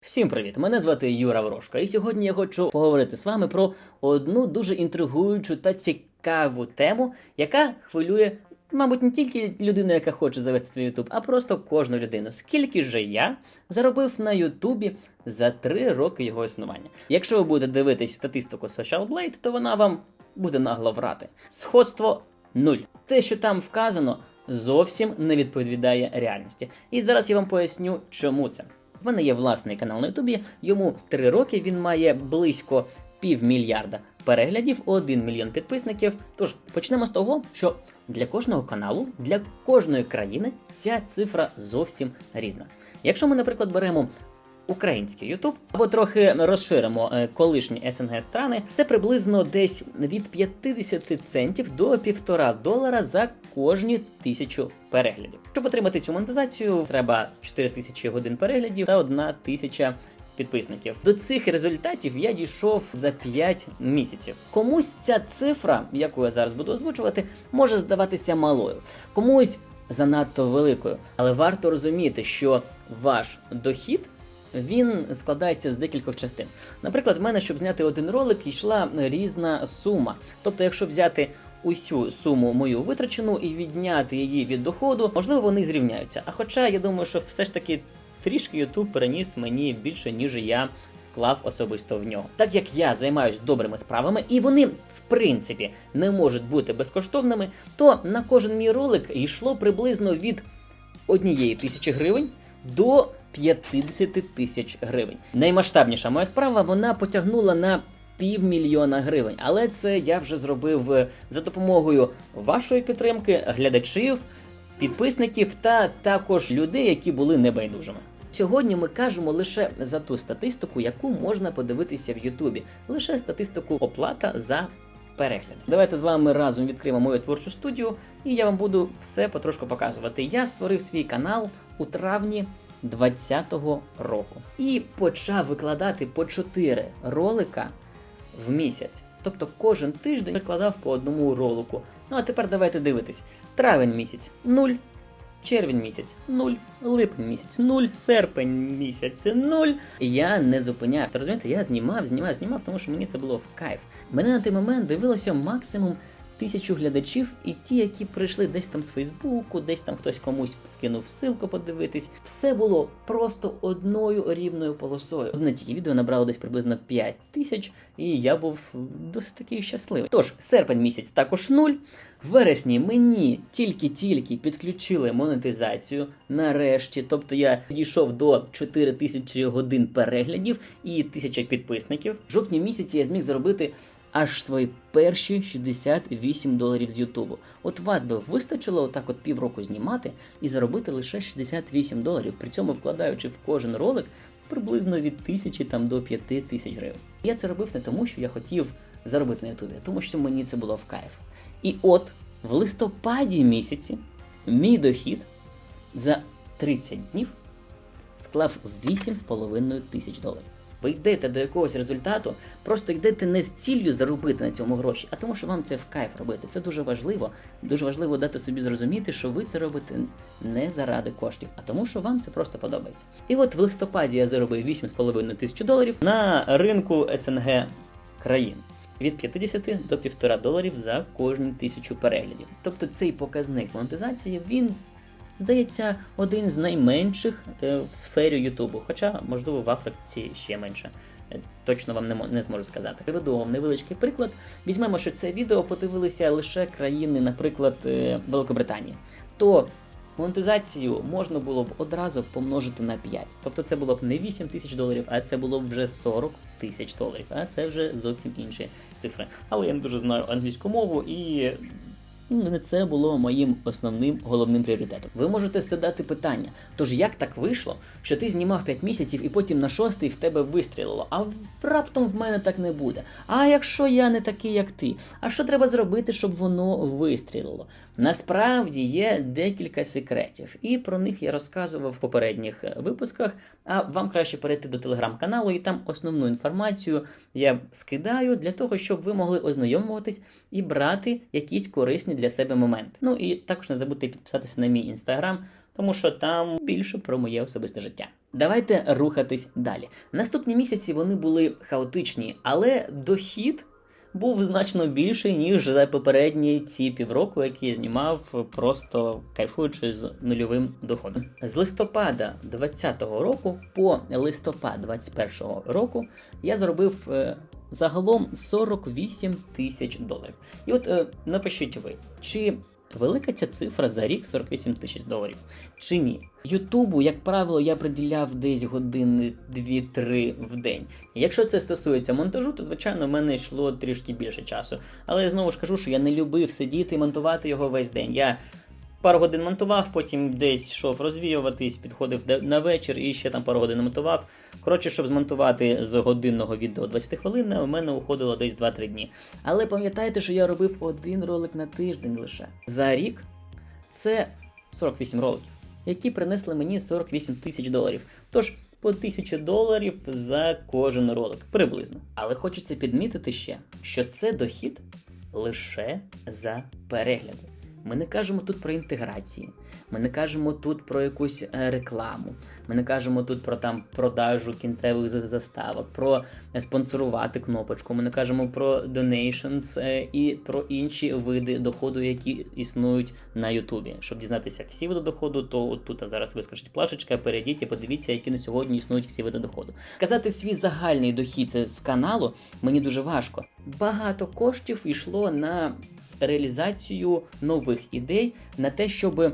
Всім привіт! Мене звати Юра Ворожко, і сьогодні я хочу поговорити з вами про одну дуже інтригуючу та цікаву тему, яка хвилює, мабуть, не тільки людину, яка хоче завести свій Ютуб, а просто кожну людину. Скільки же я заробив на Ютубі за три роки його існування? Якщо ви будете дивитись статистику Social Blade, то вона вам буде нагло врати. Сходство нуль. Те, що там вказано, зовсім не відповідає реальності. І зараз я вам поясню, чому це. В мене є власний канал на Ютубі. Йому 3 роки. Він має близько півмільярда переглядів, 1 мільйон підписників. Тож почнемо з того, що для кожного каналу, для кожної країни ця цифра зовсім різна. Якщо ми, наприклад, беремо український Ютуб або трохи розширимо е, колишні СНГ страни, це приблизно десь від 50 центів до 1,5 долара за кожні тисячу переглядів. Щоб отримати цю монетизацію, треба 4 тисячі годин переглядів та 1 тисяча підписників. До цих результатів я дійшов за 5 місяців. Комусь ця цифра, яку я зараз буду озвучувати, може здаватися малою, комусь занадто великою. Але варто розуміти, що ваш дохід. Він складається з декількох частин. Наприклад, в мене, щоб зняти один ролик, йшла різна сума. Тобто, якщо взяти усю суму мою витрачену і відняти її від доходу, можливо, вони зрівняються. А хоча я думаю, що все ж таки трішки YouTube переніс мені більше, ніж я вклав особисто в нього. Так як я займаюся добрими справами, і вони, в принципі, не можуть бути безкоштовними, то на кожен мій ролик йшло приблизно від однієї тисячі гривень до 50 тисяч гривень. Наймасштабніша моя справа вона потягнула на півмільйона гривень. Але це я вже зробив е, за допомогою вашої підтримки, глядачів, підписників та також людей, які були небайдужими. Сьогодні ми кажемо лише за ту статистику, яку можна подивитися в Ютубі, лише статистику оплата за перегляд. Давайте з вами разом відкриємо мою творчу студію, і я вам буду все потрошку показувати. Я створив свій канал у травні 2020 року і почав викладати по 4 ролика в місяць. Тобто кожен тиждень викладав по одному ролику. Ну а тепер давайте дивитись: травень місяць 0, червень місяць 0, липень місяць 0, серпень місяць 0. Я не зупиняв. Та розумієте, я знімав, знімав, знімав, тому що мені це було в кайф. Мене на той момент дивилося максимум тисячу глядачів, і ті, які прийшли десь там з Фейсбуку, десь там хтось комусь скинув ссылку подивитись. Все було просто одною рівною полосою. Одне тільки відео набрало десь приблизно 5 тисяч, і я був досить такий щасливий. Тож, серпень місяць також нуль. В вересні мені тільки-тільки підключили монетизацію нарешті. Тобто я дійшов до 4 тисячі годин переглядів і 1000 підписників. В жовтні місяці я зміг заробити аж свої перші 68 доларів з Ютубу. От вас би вистачило отак от півроку знімати і заробити лише 68 доларів, при цьому вкладаючи в кожен ролик приблизно від тисячі там до 5 тисяч гривень. Я це робив не тому, що я хотів заробити на Ютубі, а тому що мені це було в кайф. І от в листопаді місяці мій дохід за 30 днів склав 8,5 тисяч доларів. Ви йдете до якогось результату, просто йдете не з ціллю заробити на цьому гроші, а тому, що вам це в кайф робити. Це дуже важливо. Дуже важливо дати собі зрозуміти, що ви це робите не заради коштів, а тому, що вам це просто подобається. І от в листопаді я заробив 8,5 тисяч доларів на ринку СНГ країн. Від 50 до 1,5 доларів за кожну тисячу переглядів. Тобто цей показник монетизації він здається, один з найменших е, в сфері Ютубу. Хоча, можливо, в Африці ще менше. Е, Точно вам не, не зможу сказати. Приведу вам невеличкий приклад. Візьмемо, що це відео подивилися лише країни, наприклад, е, Великобританії. То монетизацію можна було б одразу помножити на 5. Тобто це було б не 8 тисяч доларів, а це було б вже 40 тисяч доларів. А це вже зовсім інші цифри. Але я не дуже знаю англійську мову і не це було моїм основним головним пріоритетом. Ви можете задати питання: тож як так вийшло, що ти знімав 5 місяців і потім на шостий в тебе вистрілило, а раптом в мене так не буде. А якщо я не такий, як ти, а що треба зробити, щоб воно вистрілило? Насправді є декілька секретів, і про них я розказував в попередніх е, випусках. А вам краще перейти до телеграм-каналу, і там основну інформацію я скидаю для того, щоб ви могли ознайомуватись і брати якісь корисні для себе моменти. Ну і також не забудьте підписатися на мій інстаграм, тому що там більше про моє особисте життя. Давайте рухатись далі. Наступні місяці вони були хаотичні, але дохід був значно більший, ніж за попередні ці півроку, які я знімав, просто кайфуючи з нульовим доходом. З листопада 2020 року по листопад 2021 року я зробив. Загалом 48 тисяч доларів. І от е, напишіть ви, чи велика ця цифра за рік 48 тисяч доларів, чи ні? Ютубу, як правило, я приділяв десь години 2-3 в день. Якщо це стосується монтажу, то звичайно в мене йшло трішки більше часу. Але я знову ж кажу, що я не любив сидіти і монтувати його весь день. Я пару годин монтував, потім десь йшов розвіюватись, підходив на вечір і ще там пару годин монтував. Коротше, щоб змонтувати з годинного відео 20 хвилин, у мене уходило десь 2-3 дні. Але пам'ятайте, що я робив один ролик на тиждень лише. За рік це 48 роликів, які принесли мені 48 тисяч доларів. Тож по 1000 доларів за кожен ролик приблизно. Але хочеться підмітити ще, що це дохід лише за перегляди. Ми не кажемо тут про інтеграції, ми не кажемо тут про якусь е, рекламу, ми не кажемо тут про там продажу кінцевих заставок, про спонсорувати кнопочку, ми не кажемо про donations е, і про інші види доходу, які існують на Ютубі. Щоб дізнатися всі види доходу, то от тут зараз вискочить плашечка, перейдіть і подивіться, які на сьогодні існують всі види доходу. Казати свій загальний дохід з каналу мені дуже важко. Багато коштів йшло на реалізацію нових ідей, на те, щоб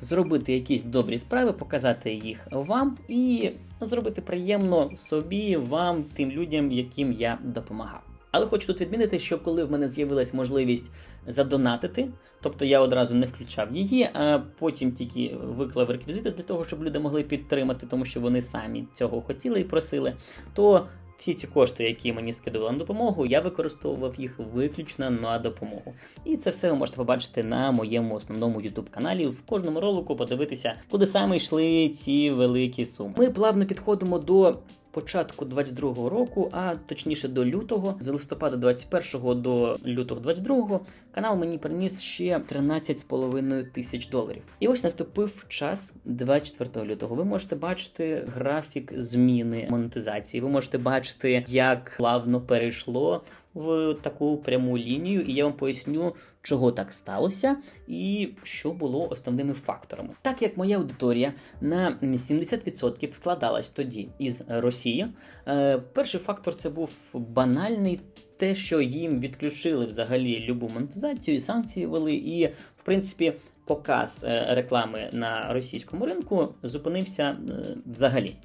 зробити якісь добрі справи, показати їх вам і зробити приємно собі, вам, тим людям, яким я допомагав. Але хочу тут відмінити, що коли в мене з'явилась можливість задонатити, тобто я одразу не включав її, а потім тільки виклав реквізити для того, щоб люди могли підтримати, тому що вони самі цього хотіли і просили, то всі ці кошти, які мені скидували на допомогу, я використовував їх виключно на допомогу. І це все ви можете побачити на моєму основному youtube каналі. В кожному ролику подивитися, куди саме йшли ці великі суми. Ми плавно підходимо до. Початку 22-го року, а точніше до лютого, з листопада 21-го до лютого 22-го, канал мені приніс ще 13,5 тисяч доларів. І ось наступив час 24 лютого. Ви можете бачити графік зміни монетизації. Ви можете бачити, як плавно перейшло в таку пряму лінію, і я вам поясню, чого так сталося і що було основними факторами. Так як моя аудиторія на 70% складалась тоді із Росії, е, перший фактор це був банальний. Те, що їм відключили взагалі любу монетизацію, санкції вели, і в принципі показ е, реклами на російському ринку зупинився е, взагалі.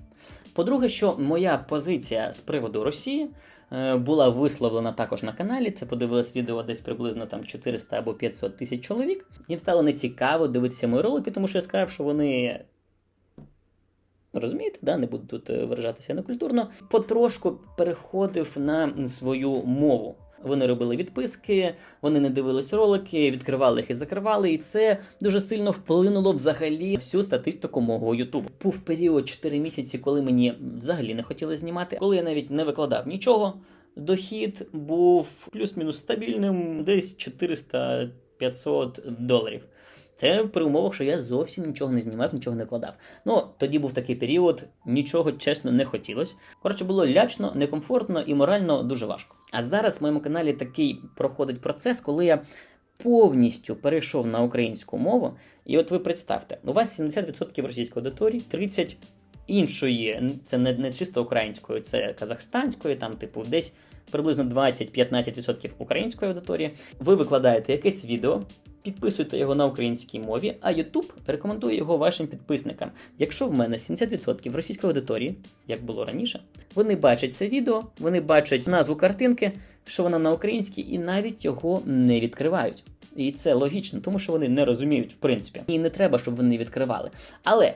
По-друге, що моя позиція з приводу Росії е, була висловлена також на каналі. Це подивилось відео десь приблизно там 400 або 500 тисяч чоловік. Їм стало нецікаво дивитися мої ролики, тому що я сказав, що вони. Розумієте, да? не буду тут е, виражатися некультурно. Потрошку переходив на свою мову. Вони робили відписки, вони не дивились ролики, відкривали їх і закривали, і це дуже сильно вплинуло взагалі всю статистику мого Ютубу. Був період 4 місяці, коли мені взагалі не хотіли знімати, коли я навіть не викладав нічого. Дохід був плюс-мінус стабільним, десь 400-500 доларів. Це при умовах, що я зовсім нічого не знімав, нічого не вкладав. Ну, тоді був такий період, нічого чесно не хотілося. Коротше, було лячно, некомфортно і морально дуже важко. А зараз в моєму каналі такий проходить процес, коли я повністю перейшов на українську мову. І от ви представте, у вас 70% російської аудиторії, 30% іншої, це не, не чисто української, це казахстанської, там, типу, десь приблизно 20-15% української аудиторії. Ви викладаєте якесь відео. Підписуйте його на українській мові, а YouTube рекомендує його вашим підписникам. Якщо в мене 70% російської аудиторії, як було раніше, вони бачать це відео, вони бачать назву картинки, що вона на українській, і навіть його не відкривають. І це логічно, тому що вони не розуміють, в принципі. І не треба, щоб вони відкривали. Але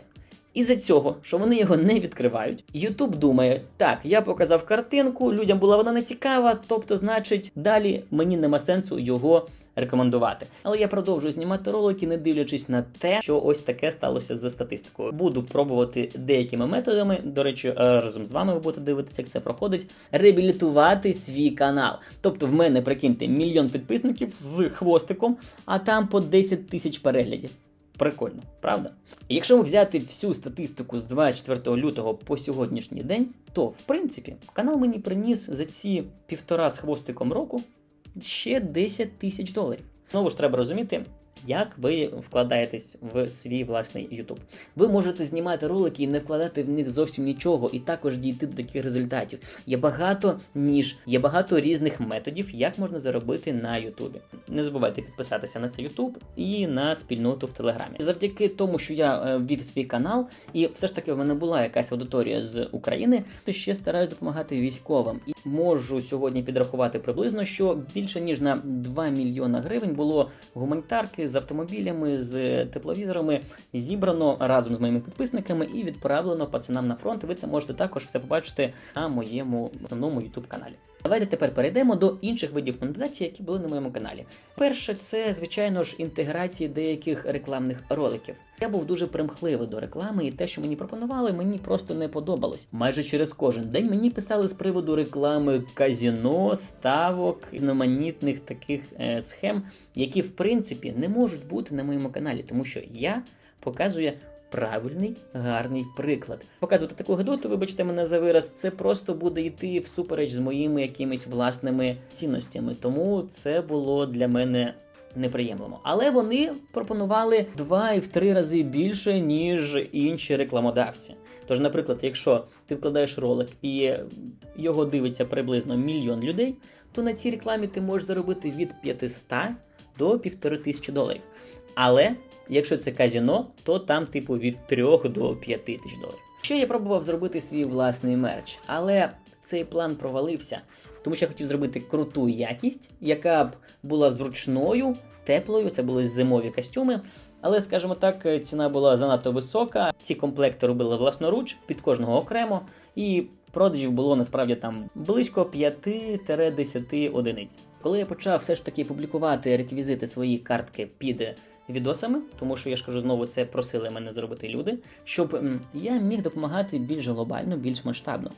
із-за цього, що вони його не відкривають, YouTube думає: так, я показав картинку, людям була вона не цікава, тобто, значить, далі мені нема сенсу його рекомендувати. Але я продовжую знімати ролики, не дивлячись на те, що ось таке сталося за статистикою. Буду пробувати деякими методами. До речі, е, разом з вами ви будете дивитися, як це проходить. Реабілітувати свій канал. Тобто, в мене прикиньте мільйон підписників з хвостиком, а там по 10 тисяч переглядів. Прикольно, правда? І якщо взяти всю статистику з 24 лютого по сьогоднішній день, то в принципі канал мені приніс за ці півтора з хвостиком року ще 10 тисяч доларів. Знову ж треба розуміти, як ви вкладаєтесь в свій власний YouTube. Ви можете знімати ролики і не вкладати в них зовсім нічого, і також дійти до таких результатів. Є багато ніж, є багато різних методів, як можна заробити на YouTube. Не забувайте підписатися на цей YouTube і на спільноту в Телеграмі. Завдяки тому, що я е, ввів свій канал, і все ж таки в мене була якась аудиторія з України, то ще стараюсь допомагати військовим. І можу сьогодні підрахувати приблизно, що більше ніж на 2 мільйона гривень було гуманітарки з автомобілями, з тепловізорами зібрано разом з моїми підписниками і відправлено пацанам на фронт. Ви це можете також все побачити на моєму основному YouTube каналі. Давайте тепер перейдемо до інших видів монетизації, які були на моєму каналі. Перше, це звичайно ж інтеграції деяких рекламних роликів. Я був дуже примхливий до реклами, і те, що мені пропонували, мені просто не подобалось. Майже через кожен день мені писали з приводу реклами казіно, ставок, різноманітних таких е, схем, які в принципі не можуть бути на моєму каналі, тому що я показую правильний, гарний приклад. Показувати таку гидоту, вибачте мене за вираз, це просто буде йти всупереч з моїми якимись власними цінностями. Тому це було для мене неприємно. Але вони пропонували два і в три рази більше, ніж інші рекламодавці. Тож, наприклад, якщо ти вкладаєш ролик і його дивиться приблизно мільйон людей, то на цій рекламі ти можеш заробити від 500 до півтори тисячі доларів. Але якщо це казіно, то там типу від 3 до 5 тисяч доларів. Ще я пробував зробити свій власний мерч, але цей план провалився, тому що я хотів зробити круту якість, яка б була зручною, теплою. Це були зимові костюми. Але, скажімо так, ціна була занадто висока. Ці комплекти робили власноруч під кожного окремо, і продажів було насправді там близько 5-10 одиниць. Коли я почав все ж таки публікувати реквізити свої картки під відосами, тому що я ж кажу знову, це просили мене зробити люди, щоб я міг допомагати більш глобально, більш масштабно.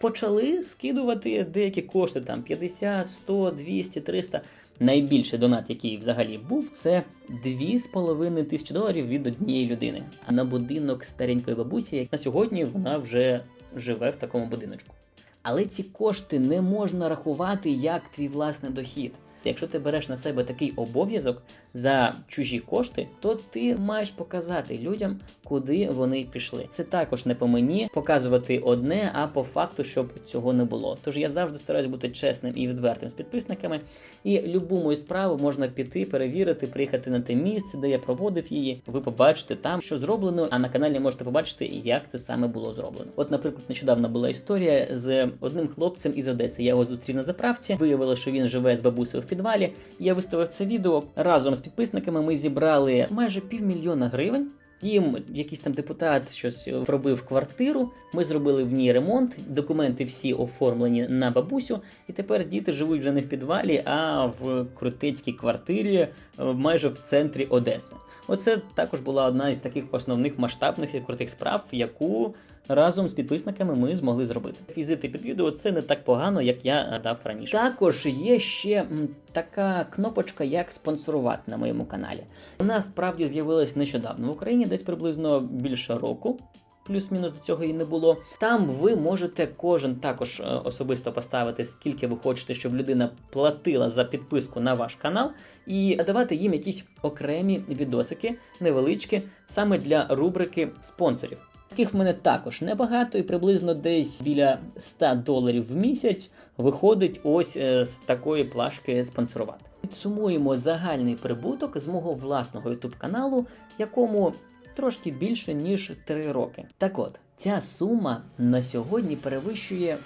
Почали скидувати деякі кошти, там 50, 100, 200, 300. Найбільший донат, який взагалі був, це 2,5 тисячі доларів від однієї людини. А на будинок старенької бабусі, як на сьогодні вона вже живе в такому будиночку. Але ці кошти не можна рахувати як твій власний дохід. Якщо ти береш на себе такий обов'язок за чужі кошти, то ти маєш показати людям, куди вони пішли. Це також не по мені показувати одне, а по факту, щоб цього не було. Тож я завжди стараюсь бути чесним і відвертим з підписниками. І любу мою справу можна піти, перевірити, приїхати на те місце, де я проводив її. Ви побачите там, що зроблено. А на каналі можете побачити, як це саме було зроблено. От, наприклад, нещодавно була історія з одним хлопцем із Одеси. Я його зустрів на заправці. Виявилося, що він живе з бабусею в підвалі. Я виставив це відео разом з підписниками. Ми зібрали майже півмільйона гривень. Їм якийсь там депутат щось пробив квартиру. Ми зробили в ній ремонт. Документи всі оформлені на бабусю, і тепер діти живуть вже не в підвалі, а в крутецькій квартирі е, майже в центрі Одеси. Оце також була одна із таких основних масштабних і крутих справ, яку разом з підписниками ми змогли зробити. Візити під відео це не так погано, як я дав раніше. Також є ще така кнопочка, як спонсорувати на моєму каналі. Вона справді з'явилась нещодавно в Україні, десь приблизно більше року. Плюс-мінус до цього і не було. Там ви можете кожен також е, особисто поставити, скільки ви хочете, щоб людина платила за підписку на ваш канал, і давати їм якісь окремі відосики, невеличкі, саме для рубрики спонсорів. Таких в мене також небагато, і приблизно десь біля 100 доларів в місяць виходить ось е, з такої плашки спонсорувати. Підсумуємо загальний прибуток з мого власного YouTube каналу, якому трошки більше ніж 3 роки. Так от, ця сума на сьогодні перевищує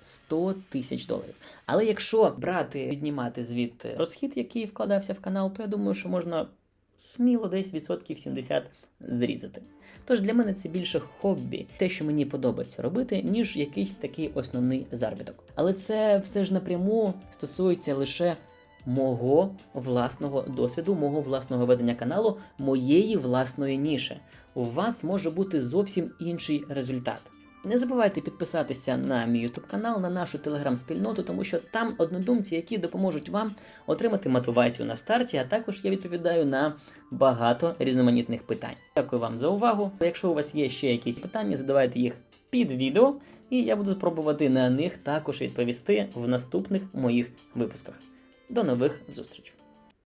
100 тисяч доларів. Але якщо брати, віднімати звідти розхід, який вкладався в канал, то я думаю, що можна сміло десь відсотків 70 зрізати. Тож для мене це більше хобі, те, що мені подобається робити, ніж якийсь такий основний заробіток. Але це все ж напряму стосується лише мого власного досвіду, мого власного ведення каналу, моєї власної ніші. У вас може бути зовсім інший результат. Не забувайте підписатися на мій YouTube канал, на нашу телеграм-спільноту, тому що там однодумці, які допоможуть вам отримати мотивацію на старті, а також я відповідаю на багато різноманітних питань. Дякую вам за увагу. Якщо у вас є ще якісь питання, задавайте їх під відео, і я буду спробувати на них також відповісти в наступних моїх випусках. До нових зустрічей!